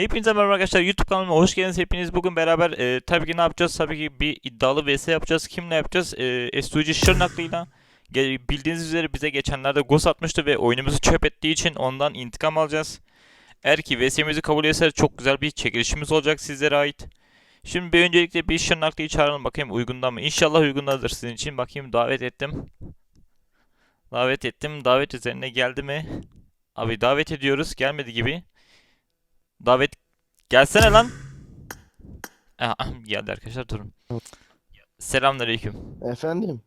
Hepinize merhaba arkadaşlar YouTube kanalıma hoş geldiniz. Hepiniz bugün beraber e, tabii ki ne yapacağız? Tabii ki bir iddialı vs yapacağız. Kimle yapacağız? E, SUG Şırnaklı'yla. Bildiğiniz üzere bize geçenlerde ghost atmıştı ve oyunumuzu çöp ettiği için ondan intikam alacağız. Eğer ki vs'mizi kabul etse çok güzel bir çekilişimiz olacak sizlere ait. Şimdi bir öncelikle bir Şırnaklı'yı çağıralım bakayım uygundan mı? İnşallah uygundadır sizin için. Bakayım davet ettim. Davet ettim. Davet üzerine geldi mi? Abi davet ediyoruz. Gelmedi gibi. Davet gelsene lan. Aha, geldi arkadaşlar durun. Selamünaleyküm. Efendim?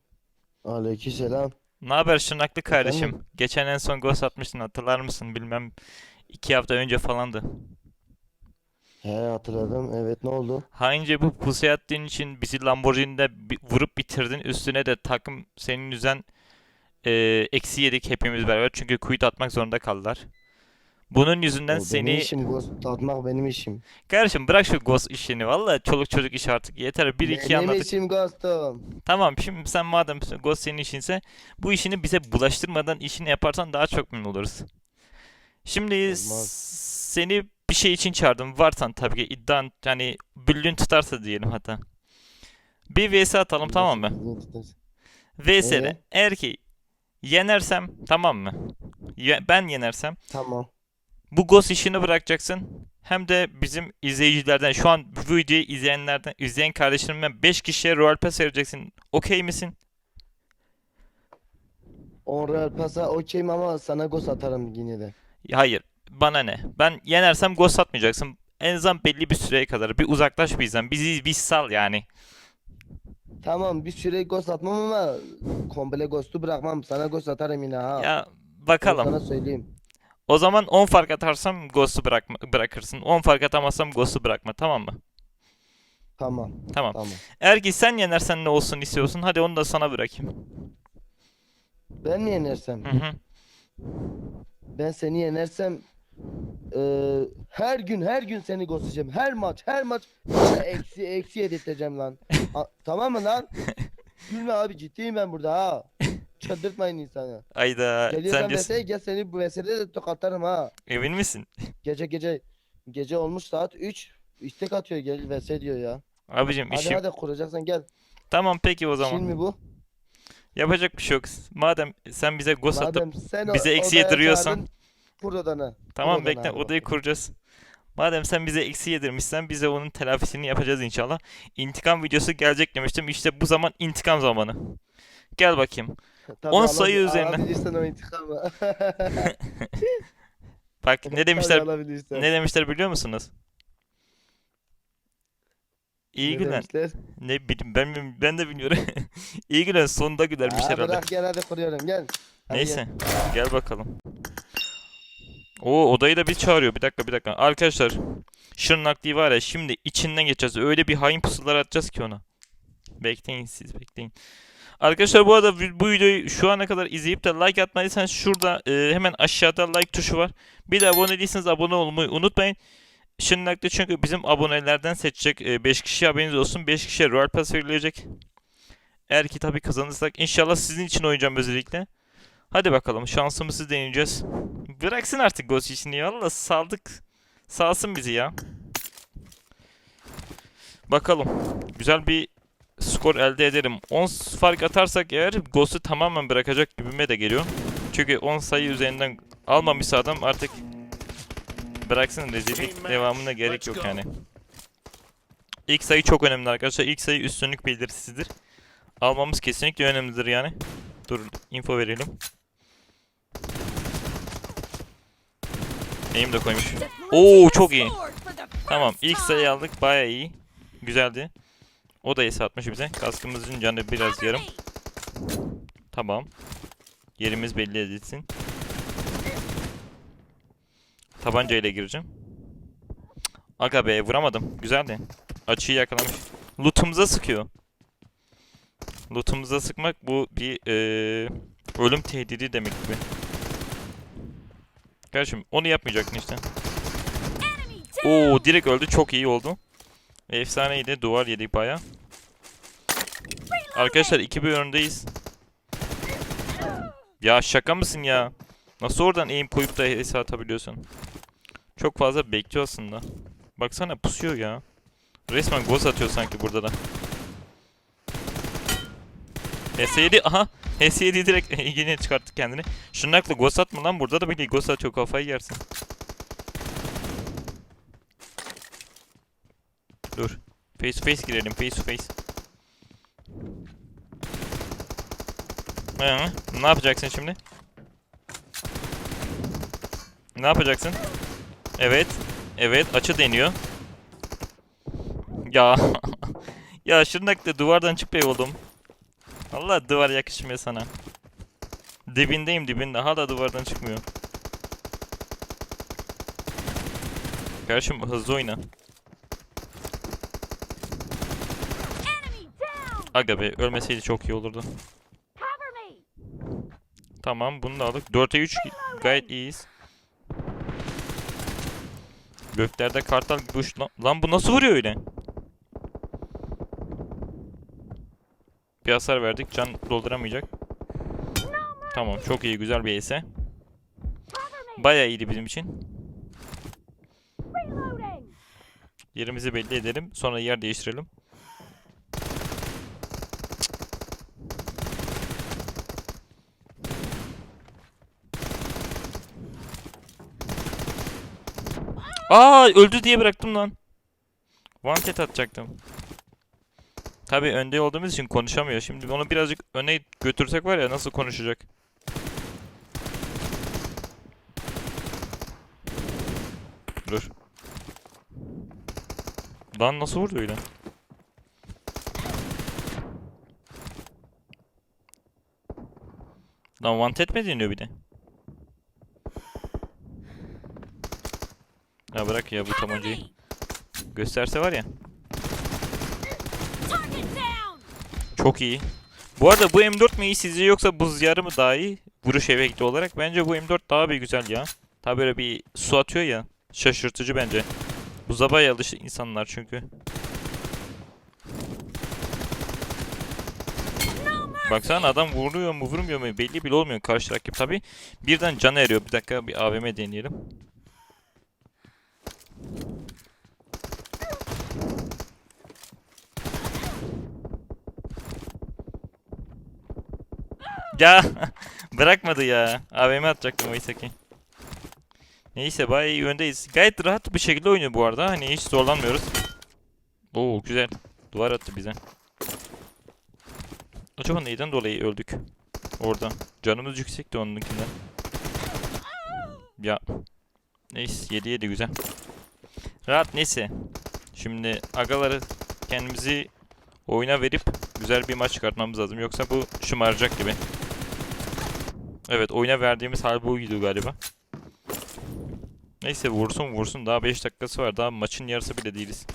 Aleykümselam. Ne haber Şırnaklı kardeşim? Efendim? Geçen en son ghost atmıştın hatırlar mısın? Bilmem iki hafta önce falandı. He hatırladım. Evet ne oldu? Haince bu pusuya attığın için bizi Lamborghini'de bi- vurup bitirdin. Üstüne de takım senin yüzden e, eksi yedik hepimiz beraber. Çünkü quit atmak zorunda kaldılar. Bunun yüzünden O benim seni... işim ghost atmak benim işim. Kardeşim bırak şu ghost işini. Valla çoluk çocuk iş artık. Yeter. Bir iki benim anladık. işim ghostum. Tamam şimdi sen madem Ghost senin işinse bu işini bize bulaştırmadan işini yaparsan daha çok memnun oluruz. Şimdi Olmaz. seni bir şey için çağırdım. Varsan tabii ki iddian yani büllün tutarsa diyelim hatta. Bir vs atalım tamam mı? VS'de Ee? eğer ki yenersem tamam mı? Ye- ben yenersem Tamam. Bu Ghost işini bırakacaksın. Hem de bizim izleyicilerden şu an bu videoyu izleyenlerden izleyen kardeşlerimden 5 kişiye Royal Pass vereceksin. Okey misin? On real pasa okeyim ama sana ghost atarım yine de. Hayır. Bana ne? Ben yenersem ghost atmayacaksın. En azından belli bir süreye kadar. Bir uzaklaş bizden. Bizi biz sal yani. Tamam bir süre ghost atmam ama komple ghost'u bırakmam. Sana ghost atarım yine ha. Ya bakalım. sana söyleyeyim. O zaman 10 fark atarsam ghost'u bırakma, bırakırsın. 10 fark atamazsam ghost'u bırakma. Tamam mı? Tamam. Tamam. Tamam. Eğer ki sen yenersen ne olsun istiyorsun? Hadi onu da sana bırakayım. Ben mi yenersem? Hı hı. Ben seni yenersem eee, her gün her gün seni ghostlayacağım. Her maç her maç sana eksi eksi yedirteceğim lan. A- tamam mı lan? Gülme abi ciddiyim ben burada ha. Çıldırtmayın insanı. Ayda sen Geliyorsan diyorsun. mesele gel seni bu meselede de tokatlarım ha. Emin misin? Gece gece gece olmuş saat 3 istek atıyor gel vs diyor ya. Abicim Hadi işim. hadi kuracaksan gel. Tamam peki o zaman. Çin mi bu? Yapacak bir şey yok. Madem sen bize ghost atıp Madem sen o- bize eksi odaya yediriyorsan- çağırdın, Kur odanı. Tamam Kur bekle hadi odayı kuracağız. Madem sen bize eksi yedirmişsen biz de onun telafisini yapacağız inşallah. İntikam videosu gelecek demiştim. İşte bu zaman intikam zamanı. Gel bakayım. Tabii 10 ala- sayı üzerine. Alabilirsen o intikamı. Bak ne Tabii demişler alabilirsen. ne demişler biliyor musunuz? İyi gülen. demişler? Ne bileyim ben ben de bilmiyorum. İyi gülen sonunda gülermiş Aa, herhalde. bırak gel hadi kuruyorum gel. Hadi Neyse. Gel bakalım. O odayı da bir çağırıyor. Bir dakika bir dakika. Arkadaşlar Şırnaklı'yı var ya şimdi içinden geçeceğiz. Öyle bir hain pusular atacağız ki ona. Bekleyin siz bekleyin. Arkadaşlar bu arada bu videoyu şu ana kadar izleyip de like atmadıysanız şurada e, hemen aşağıda like tuşu var. Bir de abone değilseniz abone olmayı unutmayın. Şırnaklı çünkü bizim abonelerden seçecek 5 kişi haberiniz olsun. 5 kişiye Royal Pass verilecek. Eğer ki tabii kazanırsak inşallah sizin için oynayacağım özellikle. Hadi bakalım şansımızı deneyeceğiz. Bıraksın artık Ghost işini valla saldık. Salsın bizi ya. Bakalım. Güzel bir skor elde ederim. 10 fark atarsak eğer Ghost'u tamamen bırakacak gibime de geliyor. Çünkü 10 sayı üzerinden almamışsa adam artık bıraksın rezillik devamına gerek yok yani. İlk sayı çok önemli arkadaşlar. İlk sayı üstünlük belirtisidir. Almamız kesinlikle önemlidir yani. Dur info verelim. Neyim de koymuş. Oo çok iyi. Tamam ilk sayı aldık baya iyi. Güzeldi. O da es atmış bize. Kaskımızın canı biraz yarım. Tamam. Yerimiz belli edilsin. Tabanca ile gireceğim. Aga be vuramadım. Güzeldi. Açıyı yakalamış. Loot'umuza sıkıyor. Loot'umuza sıkmak bu bir eee, ölüm tehdidi demek gibi. Kardeşim onu yapmayacaktın işte. Oo direkt öldü çok iyi oldu. Efsaneydi duvar yedik baya. Arkadaşlar 2-1 öndeyiz. Ya şaka mısın ya? Nasıl oradan aim koyup da HS atabiliyorsun? Çok fazla bekliyor aslında. Baksana pusuyor ya. Resmen ghost atıyor sanki burada da. HS7 aha HS7 direkt yine çıkarttı kendini. Şunun aklı ghost atma lan burada da bile ghost atıyor kafayı yersin. Dur. Face to face girelim face to face. Hı, ne yapacaksın şimdi? Ne yapacaksın? Evet. Evet açı deniyor. Ya. ya Şırnak'ta duvardan çık be oğlum. Allah duvar yakışmıyor sana. Dibindeyim dibinde. Hala duvardan çıkmıyor. Kardeşim hızlı oyna. Aga be ölmeseydi çok iyi olurdu. Tamam bunu da aldık. 4'e 3 gayet iyiyiz. Göklerde kartal gibi. Lan, bu nasıl vuruyor öyle? Bir hasar verdik. Can dolduramayacak. Tamam çok iyi güzel bir ese. Bayağı iyiydi bizim için. Yerimizi belli edelim. Sonra yer değiştirelim. Aa öldü diye bıraktım lan. Cat atacaktım. Tabi önde olduğumuz için konuşamıyor. Şimdi onu birazcık öne götürsek var ya nasıl konuşacak. Dur. Lan nasıl vurdu öyle? Lan tap mi deniyor bir de? Ya bırak ya bu tabancayı. Gösterse var ya. Çok iyi. Bu arada bu M4 mi iyi sizce yoksa buz yarı mı daha iyi? Vuruş efekti olarak. Bence bu M4 daha bir güzel ya. Tabi böyle bir su atıyor ya. Şaşırtıcı bence. Bu zabaya alıştı insanlar çünkü. Baksana adam vuruyor mu vurmuyor mu belli bile olmuyor karşı rakip tabi. Birden can eriyor. Bir dakika bir AVM deneyelim. Ya bırakmadı ya. AVM atacaktım oysa ki. Neyse bayağı iyi öndeyiz. Gayet rahat bir şekilde oynuyor bu arada. Hani hiç zorlanmıyoruz. Oo güzel. Duvar attı bize. Acaba neyden dolayı öldük? Orada. Canımız yüksekti onunkinden. Ya. Neyse 7 7 güzel. Rahat neyse. Şimdi agaları kendimizi oyuna verip güzel bir maç çıkartmamız lazım. Yoksa bu şımaracak gibi. Evet oyuna verdiğimiz hal buydu galiba. Neyse vursun vursun daha 5 dakikası var. Daha maçın yarısı bile değiliz.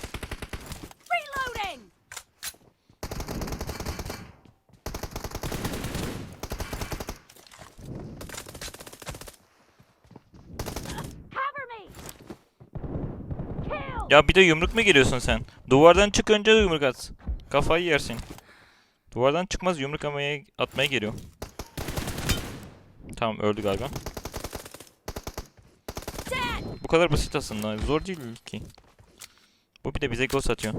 Ya bir de yumruk mu geliyorsun sen? Duvardan çık önce yumruk at. Kafayı yersin. Duvardan çıkmaz yumruk atmaya, atmaya geliyor. Tamam öldü galiba. Bu kadar basit aslında. Zor değil ki. Bu bir de bize ghost atıyor.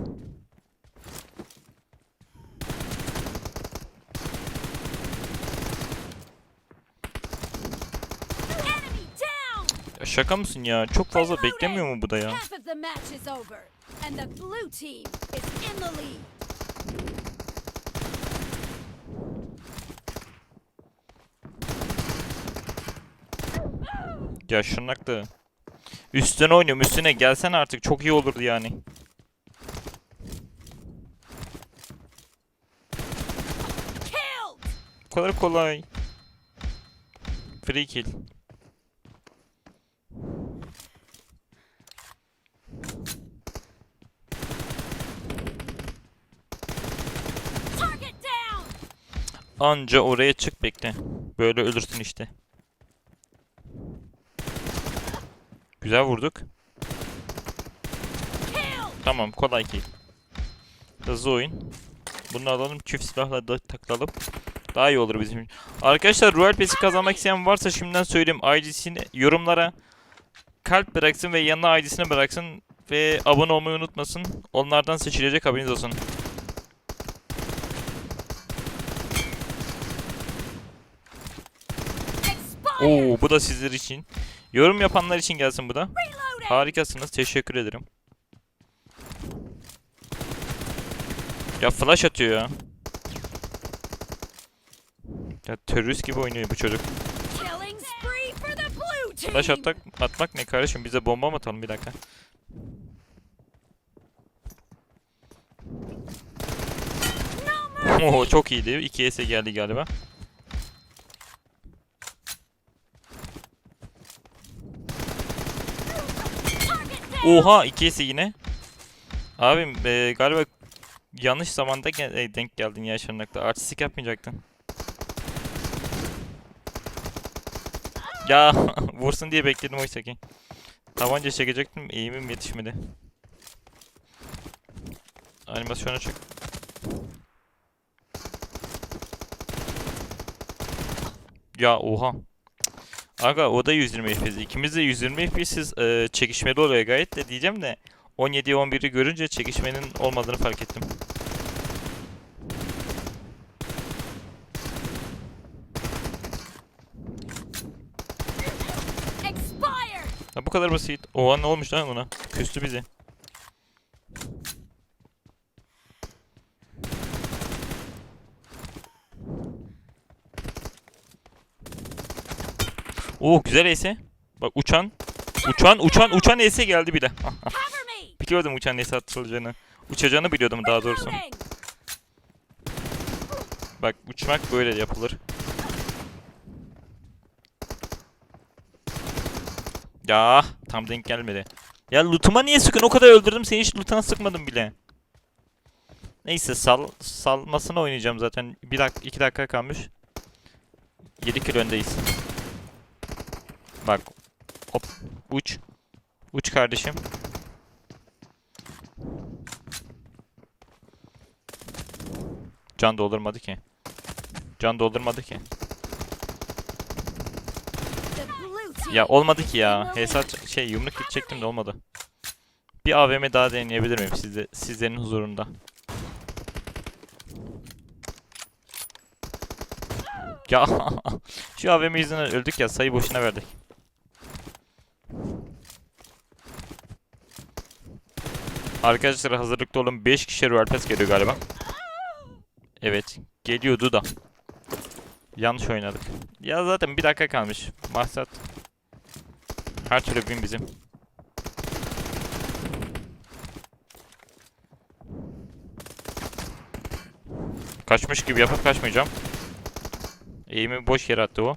Ya şaka mısın ya? Çok fazla beklemiyor mu bu da ya? Ya şırnaklı. Üstten oynuyorum üstüne gelsen artık çok iyi olurdu yani. Bu kadar kolay. Free kill. Anca oraya çık bekle. Böyle ölürsün işte. Güzel vurduk. Tamam kolay kill. Hızlı oyun. Bunu alalım çift silahla da takılalım. Daha iyi olur bizim için. Arkadaşlar Royal Pass'i kazanmak isteyen varsa şimdiden söyleyeyim. IGC'ni yorumlara kalp bıraksın ve yanına ID'sini bıraksın ve abone olmayı unutmasın. Onlardan seçilecek haberiniz olsun. Oo bu da sizler için. Yorum yapanlar için gelsin bu da. Harikasınız. Teşekkür ederim. Ya flash atıyor ya. Ya terörist gibi oynuyor bu çocuk. Flash atmak, atmak ne kardeşim? Bize bomba mı atalım bir dakika. Oo çok iyiydi. 2 S geldi galiba. Oha 2 S yine. Abim e, galiba yanlış zamanda e, denk geldin ya Şırnak'ta. Artistik yapmayacaktın. Ya vursun diye bekledim oysa ki. Tabanca çekecektim. Eğimim yetişmedi. Animasyona çık. Ya oha. Aga o da 120 FPS. İkimiz de 120 FPS'iz. Ee, çekişmeli oluyor gayet de diyeceğim de 17 11'i görünce çekişmenin olmadığını fark ettim. Ha bu kadar basit. Oha ne olmuş lan ona? Küstü bizi. Oo güzel ese. Bak uçan. Uçan uçan uçan ese geldi bir de. Biliyordum uçan ese atılacağını. Uçacağını biliyordum daha doğrusu. Bak uçmak böyle yapılır. Ya tam denk gelmedi. Ya lootuma niye sıkın? O kadar öldürdüm seni hiç lootuna sıkmadım bile. Neyse sal salmasını oynayacağım zaten. Bir dakika, iki dakika kalmış. 7 kilo öndeyiz. Bak. Hop. Uç. Uç kardeşim. Can doldurmadı ki. Can doldurmadı ki. Ya olmadı ki ya. Hesap şey yumruk gidecektim de olmadı. Bir AVM daha deneyebilir miyim sizde, sizlerin huzurunda? Ya şu AVM yüzünden öldük ya sayı boşuna verdik. Arkadaşlar hazırlıklı olun 5 kişi Pass geliyor galiba. Evet geliyordu da. Yanlış oynadık. Ya zaten bir dakika kalmış. Maksat her türlü win bizim. Kaçmış gibi yapıp kaçmayacağım. Eğimi boş yere attı o.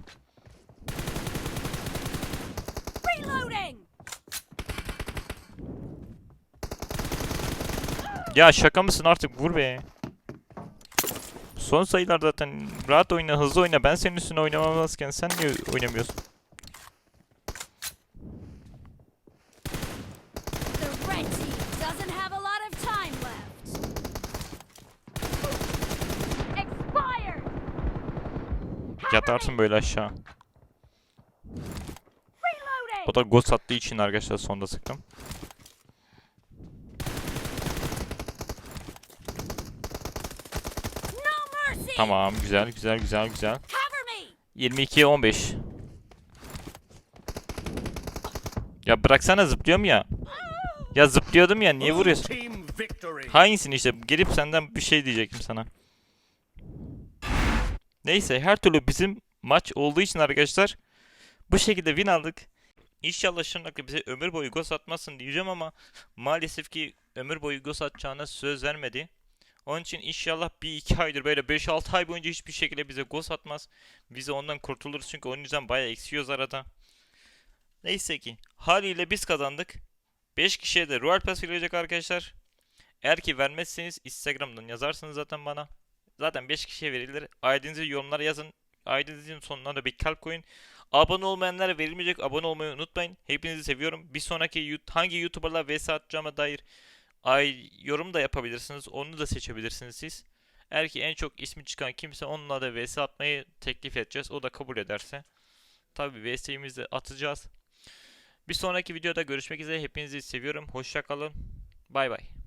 Ya şaka mısın artık vur be. Son sayılar zaten rahat oyna hızlı oyna ben senin üstüne oynamamazken sen niye oynamıyorsun? Yatarsın böyle aşağı. O da ghost attığı için arkadaşlar sonda sıktım. Tamam güzel güzel güzel güzel. Cover me. 22 15. Ya bıraksana zıplıyorum ya. Ya zıplıyordum ya niye vuruyorsun? Team victory. Hainsin işte gelip senden bir şey diyecektim sana. Neyse her türlü bizim maç olduğu için arkadaşlar bu şekilde win aldık. İnşallah Şırnak'ı bize ömür boyu gol atmasın diyeceğim ama maalesef ki ömür boyu gol atacağına söz vermedi. Onun için inşallah bir iki aydır böyle 5-6 ay boyunca hiçbir şekilde bize gol atmaz. Bize ondan kurtuluruz çünkü onun yüzden bayağı eksiyoruz arada. Neyse ki haliyle biz kazandık. 5 kişiye de Royal Pass gelecek arkadaşlar. Eğer ki vermezseniz Instagram'dan yazarsınız zaten bana. Zaten 5 kişiye verilir. ID'nizi yorumlara yazın. ID'nizin sonuna da bir kalp koyun. Abone olmayanlara verilmeyecek. Abone olmayı unutmayın. Hepinizi seviyorum. Bir sonraki hangi YouTuber'la vs atacağıma dair ay yorum da yapabilirsiniz. Onu da seçebilirsiniz siz. Eğer ki en çok ismi çıkan kimse onunla da vs atmayı teklif edeceğiz. O da kabul ederse. Tabi vs'imizi atacağız. Bir sonraki videoda görüşmek üzere. Hepinizi seviyorum. Hoşça kalın. Bay bay.